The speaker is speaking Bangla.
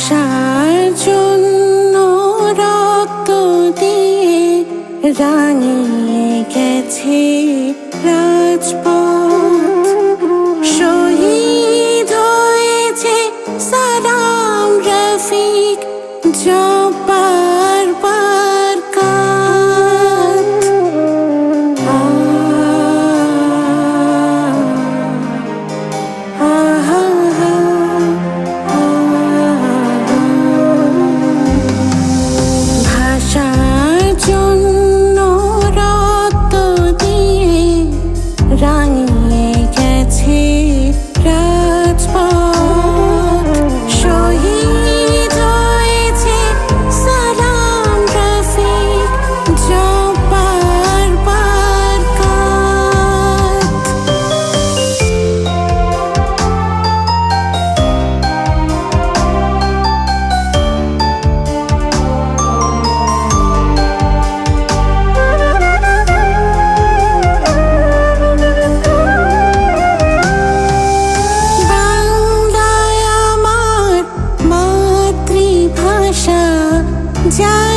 আশার জন্য রক্ত দিয়ে রাঙিয়ে গেছে রাজপথ। 家。